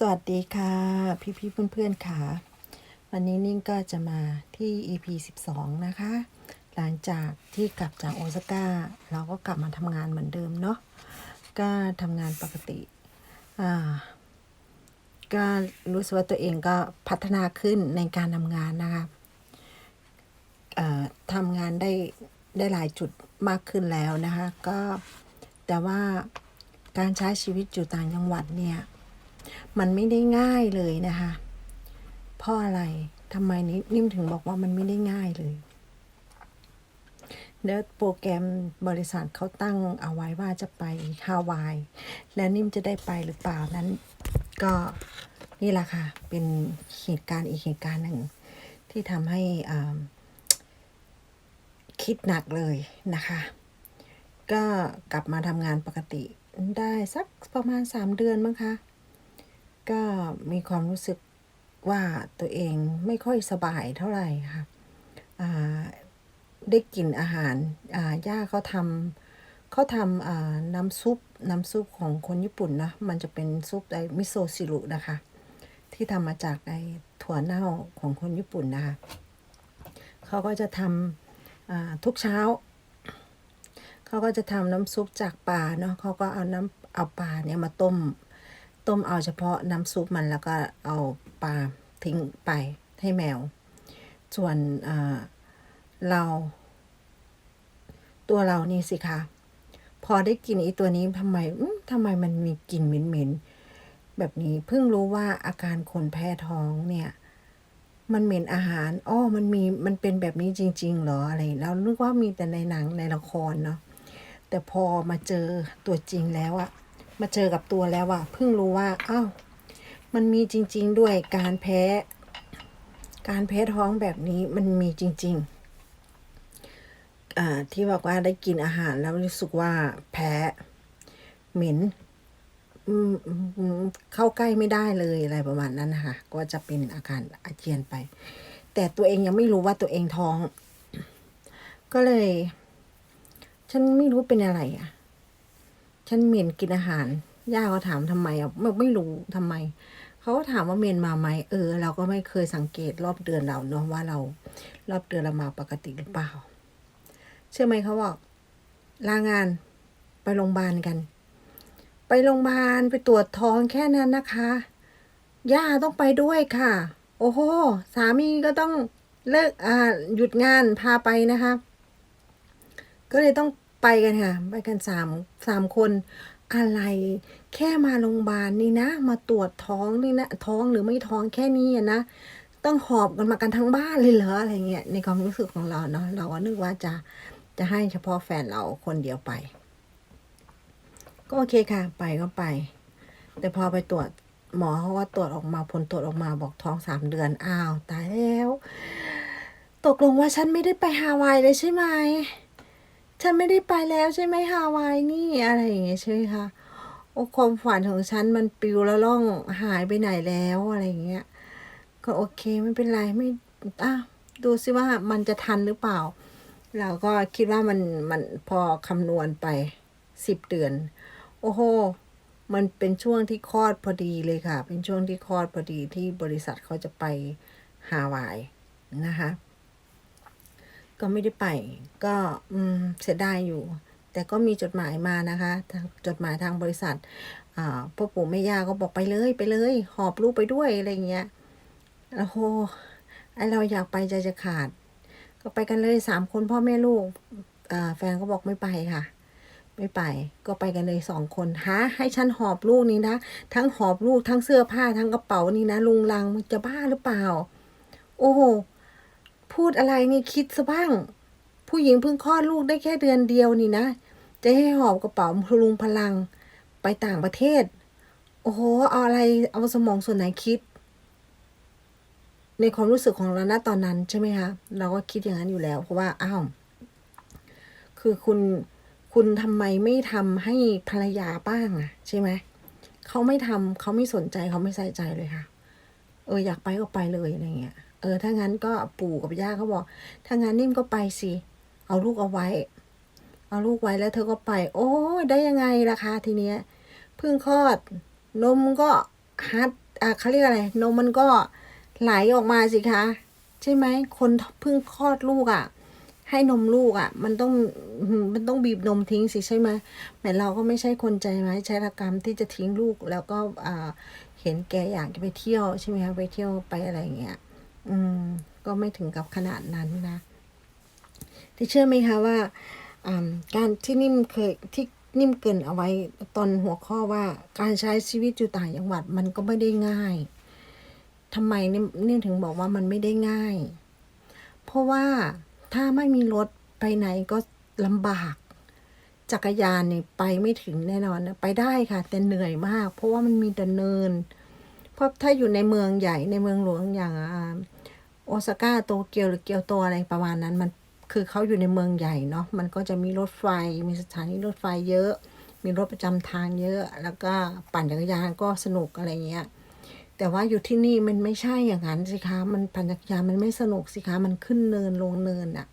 สวัสดีค่ะ พี่พี่ๆเพื่อนๆค่ะ วันนี้นิ่งก็จะมาที่ EP 12 นะคะ หลังจากที่กลับจากโอซาก้า เราก็กลับมาทำงานเหมือนเดิมเนาะก็ทำงานปกติอ่าก็รู้สึกว่าตัวเองก็พัฒนาขึ้นในการทำงานนะคะทำงานได้ได้หลายจุดมากขึ้นแล้วนะคะ ก็แต่ว่าการใช้ชีวิตอยู่ต่างจังหวัดเนี่ย มันไม่ได้ง่ายเลยนะคะเพราะอะไรทำไมนิ่มถึงบอกว่ามันไม่ได้ง่ายเลยแล้วโปรแกรมบริษัทเขาตั้งเอาไว้ว่าจะไปฮาวาย แล้วนิ่มจะได้ไปหรือเปล่านั้น ก็นี่แหละค่ะ เป็นเหตุการณ์อีกเหตุการณ์หนึ่ง ที่ทำให้อ่าคิดหนักเลยนะคะ ก็กลับมาทำงานปกติได้สักประมาณ 3 เดือนมั้งคะ ก็มีความรู้สึกว่าตัวเองไม่ค่อยสบายเท่าไหร่ค่ะได้กลิ่นอาหารย่าเขาทำเขาทำน้ำซุปน้ำซุปของคนญี่ปุ่นนะมันจะเป็นซุปไอมิโซซิรุนะคะ ที่ทำมาจากไอถั่วเน่าของคนญี่ปุ่นนะคะเขาก็จะทำทุกเช้าเขาก็จะทำน้ำซุปจากปลาเนาะเขาก็เอาน้ำเอาปลาเนี่ยมาต้ม ต้มเอาเฉพาะน้ำซุปมันแล้วก็เอาปลาทิ้งไปให้แมว ส่วนเรา ตัวเรานี่สิคะพอได้กินไอตัวนี้ทำไมทำไมมันมีกลิ่นเหม็นๆแบบนี้เพิ่งรู้ว่าอาการคนแพ้ท้องเนี่ยมันเหม็นอาหารอ้อมันมี มันเป็นแบบนี้จริง ๆ เหรอ อะไรเรานึกว่ามีแต่ในหนังในละครเนาะ แต่พอมาเจอตัวจริงแล้วอะ มาเจอกับตัวแล้วอะเพิ่งรู้ว่าอ้าวมันมีจริง ๆ ด้วยการแพ้ การแพ้ท้องแบบนี้มันมีจริงๆอ่าที่บอกว่าได้กินอาหารแล้วรู้สึกว่าแพ้เหม็นเข้าใกล้ไม่ได้เลยอะไรประมาณนั้นนะคะก็จะเป็นอาการอาเจียนไป แต่ตัวเองยังไม่รู้ว่าตัวเองท้อง ก็เลย ฉันไม่รู้เป็นอะไรอะ ฉันเมนกินอาหาร ย่าเขาถามทำไมอะไม่ไม่รู้ทำไม เขาก็ถามว่าเมนมาไหมเออ เราก็ไม่เคยสังเกตรอบเดือนเราเนาะว่าเรา รอบเดือนเรามาปกติหรือเปล่า เชื่อไหมเขาบอกลางานไปโรงพยาบาลกัน ไปโรงพยาบาลไปตรวจท้องแค่นั้นนะคะ ย่าต้องไปด้วยค่ะ โอ้โห สามีก็ต้องเลิกอ่าหยุดงานพาไปนะคะ ก็เลยต้อง ไปกันค่ะ ไปกันสามสามคน อะไร แค่มาโรงพยาบาลนี่นะ มาตรวจท้องนี่นะ ท้องหรือไม่ท้องแค่นี้นะ ต้องหอบกันมากันทั้งบ้านเลยเหรออะไรเงี้ย ในความรู้สึกของเราเนาะ เราก็นึกว่าจะจะให้เฉพาะแฟนเราคนเดียวไป ก็โอเคค่ะ ไปก็ไป แต่พอไปตรวจหมอเขาว่าตรวจออกมาผลตรวจออกมาบอกท้องสามเดือนอ้าว ตายแล้ว ตกลงว่าฉันไม่ได้ไปฮาวายเลยใช่ไหม ฉันไม่ได้ไปแล้วใช่ไหมฮาวายนี่อะไรอย่างเงี้ยใช่ไหมคะโอ้ความฝันของฉันมันปิวแล้วล่องหายไปไหนแล้วอะไรอย่างเงี้ยก็โอเคไม่เป็นไรไม่อะดูซิว่ามันจะทันหรือเปล่า เราก็คิดว่ามันมันพอคำนวณไปสิบเดือน โอ้โหมันเป็นช่วงที่คลอดพอดีเลยค่ะ เป็นช่วงที่คลอดพอดีที่บริษัทเขาจะไปฮาวายนะคะ ก็ไม่ได้ไป ก็อืมเสียดายอยู่ แต่ก็มีจดหมายมานะคะ จดหมายทางบริษัทอ่าพ่อปู่แม่ย่าก็บอกไปเลยไปเลย หอบลูกไปด้วยอะไรเงี้ยโอ้โหไอเราอยากไปใจจะขาด ก็ไปกันเลยสามคนพ่อแม่ลูกอ่แฟนก็บอกไม่ไปค่ะ ไม่ไปก็ไปกันเลยสองคนฮะให้ฉันหอบลูกนี่นะทั้งหอบลูกทั้งเสื้อผ้าทั้งกระเป๋านี่นะลุงลังจะบ้าหรือเปล่า โอ้โห พูดอะไรนี่คิดซะบ้าง ผู้หญิงเพิ่งคลอดลูกได้แค่เดือนเดียวนี่นะ จะให้หอบกระเป๋าพลุงพลัง ไปต่างประเทศ โอ้โห เอาอะไรเอาสมองส่วนไหนคิด ในความรู้สึกของเราณตอนนั้นใช่ไหมคะ เราก็คิดอย่างนั้นอยู่แล้วเพราะว่าอ้าวคือคุณคุณทำไมไม่ทำให้ภรรยาบ้างอะใช่ไหมเขาไม่ทำเขาไม่สนใจเขาไม่ใส่ใจเลยค่ะ เอออยากไปก็ไปเลยอะไรเงี้ย เออ ถ้างั้นก็ปู่กับย่าเขาบอก ถ้างั้นนิ่มก็ไปสิ เอาลูกเอาไว้ เอาลูกไว้แล้วเธอก็ไป โอ้ได้ยังไงล่ะคะทีเนี้ยเพิ่งคลอด นมก็ฮัดอ่าเขาเรียกอะไร นมมันก็ไหลออกมาสิคะ ใช่ไหม คนเพิ่งคลอดลูกอะ่ะ ให้นมลูกอะ่ะ มันต้องมันต้องบีบนมทิ้งสิใช่ไหมแต่เราก็ไม่ใช่คนใจไม้ใช้รกรรมที่จะทิ้งลูกแล้วก็อ่าเห็นแกอยากจะไปเที่ยวใช่ไหมคะไปเที่ยวไปอะไรอย่างเงี้ย อืมก็ไม่ถึงกับขนาดนั้นนะที่เชื่อไหมคะว่าการที่นิ่มเคยที่นิ่มเกินเอาไว้ตอนหัวข้อว่าการใช้ชีวิตอยู่ต่างจังหวัดมันก็ไม่ได้ง่ายทำไมนิ่มนิ่มถึงบอกว่ามันไม่ได้ง่าย เพราะว่าถ้าไม่มีรถไปไหนก็ลำบาก จักรยานเนี่ยไปไม่ถึงแน่นอนนะไปได้ค่ะ แต่เหนื่อยมาก เพราะว่ามันมีแต่เนิน เพราะถ้าอยู่ในเมืองใหญ่ในเมืองหลวงอย่างอ่า โอซาก้าโตเกียวหรือเกียวโตอะไรประมาณนั้น มันคือเขาอยู่ในเมืองใหญ่เนาะมันก็จะมีรถไฟมีสถานีรถไฟเยอะ มีรถประจำทางเยอะแล้วก็ปั่นจักรยานก็สนุกอะไรเงี้ยแต่ว่าอยู่ที่นี่มันไม่ใช่อย่างนั้นสิคะมันปั่นจักรยานมันไม่สนุกสิคะมันขึ้นเนินลงเนินอะ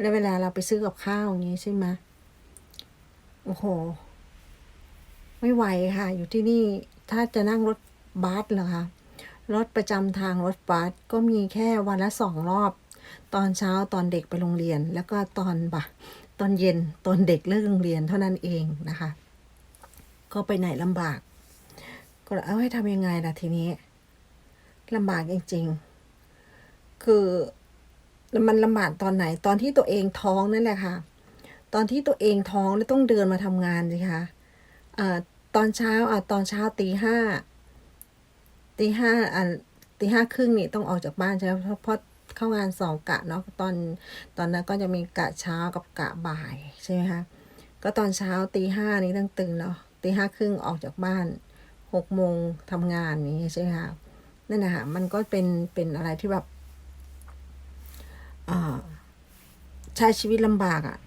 แล้วเวลาเราไปซื้อกับข้าวอย่างนี้ใช่ไหมโอ้โห ไม่ไหวค่ะ อยู่ที่นี่ถ้าจะนั่งรถบัสเหรอคะ รถประจำทางรถบัสก็มีแค่วันละสองรอบ ตอนเช้าตอนเด็กไปโรงเรียน แล้วก็ตอนบ่ายตอนเย็นตอนเด็กเลิกโรงเรียนเท่านั้นเองนะคะ ก็ไปไหนลำบาก ก็เอาให้ทำยังไงล่ะทีนี้ลำบากจริงๆ คือมันลำบากตอนไหนตอนที่ตัวเองท้องนั่นแหละค่ะ ตอนที่ตัวเองท้องแล้วต้องเดินมาทำงานสิคะอ่าตอนเช้าอ่าตอนเช้าตีห้า ตีห้าอันตีห้าครึ่งนี่ต้องออกจากบ้านใช่ไหมเพราะเพราะเข้างานสองกะเนาะตอนตอนนั้นก็จะมีกะเช้ากับกะบ่ายใช่ไหมคะก็ตอนเช้าตีห้านี่ต้องตื่นเนาะตีห้าครึ่งออกจากบ้านหกโมงทำงานนี้ใช่ไหมคะนั่นนะคะมันก็เป็นเป็นอะไรที่แบบอ่าใช้ชีวิตลำบากอะ่ะ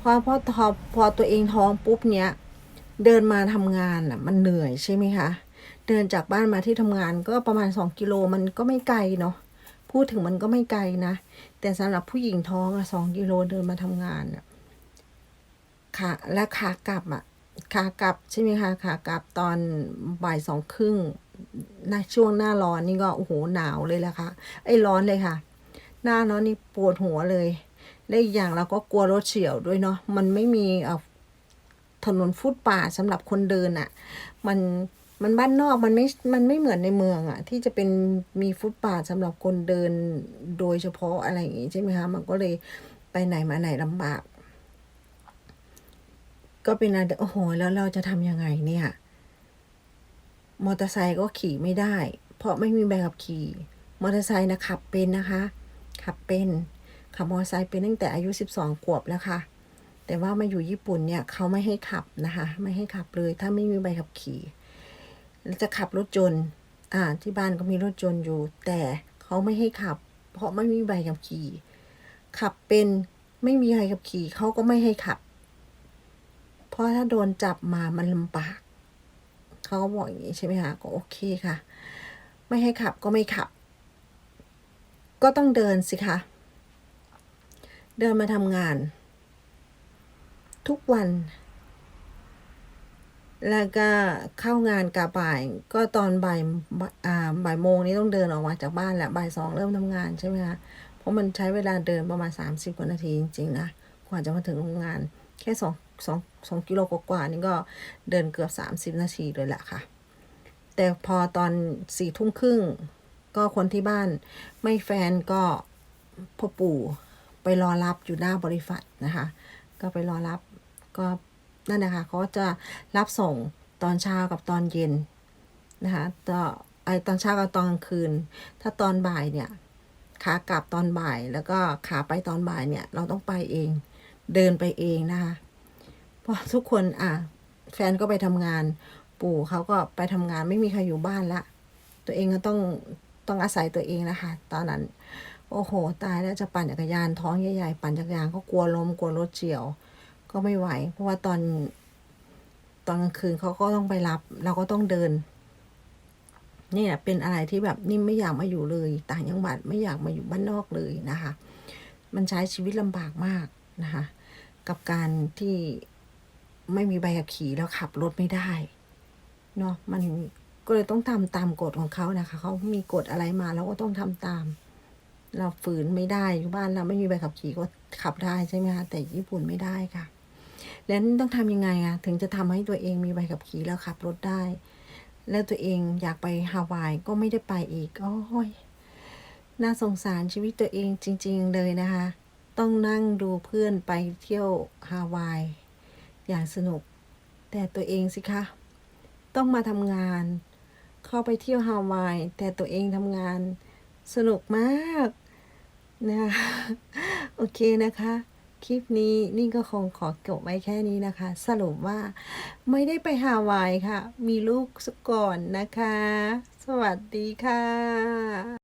พอพอพอพอตัวเองท้องปุ๊บเนี้ยเดินมาทำงานอะ มันเหนื่อยใช่ไหมคะ เดินจากบ้านมาที่ทำงานก็ประมาณสองกิโลมันก็ไม่ไกลเนาะพูดถึงมันก็ไม่ไกลนะ แต่สำหรับผู้หญิงท้องอะสองกิโลเดินมาทำงานอะขาและขากลับอะขากลับใช่ไหมคะขากลับตอนบ่ายสองครึ่งหน้าช่วงหน้าร้อนนี่ก็โอ้โหหนาวเลยแหละค่ะไอ้ร้อนเลยค่ะ หน้าร้อนนี่ปวดหัวเลยและอีกอย่างเราก็กลัวรถเฉียวด้วยเนาะมันไม่มีถนนฟุตป่าทสำหรับคนเดินอะ่ะ มัน มันบ้านนอกมันไม่ มันไม่เหมือนในเมืองอะ่ะที่จะเป็นมีฟุตปาทสำหรับคนเดินโดยเฉพาะอะไรอย่างงี้ใช่ไหมคะ มันก็เลยไปไหนมาไหนลำบาก ก็เป็นอะไรโอ้โห แล้วเราจะทำยังไงเนี่ย มอเตอร์ไซค์ก็ขี่ไม่ได้ เพราะไม่มีใบขับขี่ มอเตอร์ไซค์นะขับเป็นนะคะ ขับเป็น ขับมอเตอร์ไซค์เป็นตั้งแต่อายุสิบสองขวบแล้วค่ะ แต่ว่ามาอยู่ญี่ปุ่นเนี่ยเขาไม่ให้ขับนะคะ ไม่ให้ขับเลย ถ้าไม่มีใบขับขี่ จะขับรถยนต์อ่าที่บ้านก็มีรถยนต์อยู่ แต่เขาไม่ให้ขับ เพราะไม่มีใบขับขี่ ขับเป็นไม่มีใบขับขี่เขาก็ไม่ให้ขับ เพราะถ้าโดนจับมามันลำบากเขาก็บอกอย่างนี้ใช่ไหมคะก็โอเคค่ะ ไม่ให้ขับก็ไม่ขับ ก็ต้องเดินสิคะเดินมาทำงาน ทุกวัน แล้วก็เข้างานกะบ่าย ก็ตอนบ่ายอ่าบ่ายโมงนี้ต้องเดินออกมาจากบ้านแหละบ่ายสองเริ่มทำงานใช่ไหมคะเพราะมันใช้เวลาเดินประมาณสามสิบกว่านาทีจริงๆนะกว่าจะมาถึงโรงงาน แค่สองสองสองกิโลกว่านี่ก็เดินเกือบสามสิบนาทีเลยแหละค่ะ แต่พอตอนสี่ทุ่มครึ่งก็คนที่บ้านไม่แฟนก็พ่อปู่ไปรอรับอยู่หน้าบริษัทนะคะ ก็ไปรอรับก็ นั่นนะคะเขาจะรับส่งตอนเช้ากับตอนเย็นนะคะต่อไอตอนเช้ากับตอนกลางคืน ถ้าตอนบ่ายเนี่ยขากลับตอนบ่ายแล้วก็ขาไปตอนบ่ายเนี่ยเราต้องไปเอง เดินไปเองนะคะเพราะทุกคนอะแฟนก็ไปทำงาน ปู่เขาก็ไปทำงานไม่มีใครอยู่บ้านละ ตัวเองก็ต้องต้องอาศัยตัวเองนะคะตอนนั้นโอ้โห ตายแล้วจะปั่นจักรยานท้องใหญ่ๆปั่นจักรยานก็กลัวล้มกลัวรถเฉียว ก็ไม่ไหว เพราะว่าตอนตอนกลางคืนเขาก็ต้องไปรับ เราก็ต้องเดินนี่แหละเป็นอะไรที่แบบนิ่มไม่อยากมาอยู่เลย ต่างจังหวัดไม่อยากมาอยู่บ้านนอกเลยนะคะ มันใช้ชีวิตลำบากมากนะคะ กับการที่ไม่มีใบขับขี่แล้วขับรถไม่ได้เนาะมันก็เลยต้องทำตามกฎของเขานะคะเขามีกฎอะไรมาเราก็ต้องทำตาม เราฝืนไม่ได้อยู่บ้านเราไม่มีใบขับขี่ก็ขับได้ใช่ไหมคะแต่ญี่ปุ่นไม่ได้ค่ะ แล้วต้องทำยังไงอะถึงจะทำให้ตัวเองมีใบขับขี่แล้วขับรถได้ แล้วตัวเองอยากไปฮาวายก็ไม่ได้ไปอีกโอ้ยน่าสงสารชีวิตตัวเองจริง ๆ เลยนะคะ ต้องนั่งดูเพื่อนไปเที่ยวฮาวาย อย่างสนุก แต่ตัวเองสิคะ ต้องมาทำงาน เข้าไปเที่ยวฮาวาย แต่ตัวเองทำงานสนุกมากนะโอเคนะคะ คลิปนี้นี่ก็คงขอเก็บไว้แค่นี้นะคะ สรุปว่าไม่ได้ไปฮาวายค่ะ มีลูกก่อนนะคะ สวัสดีค่ะ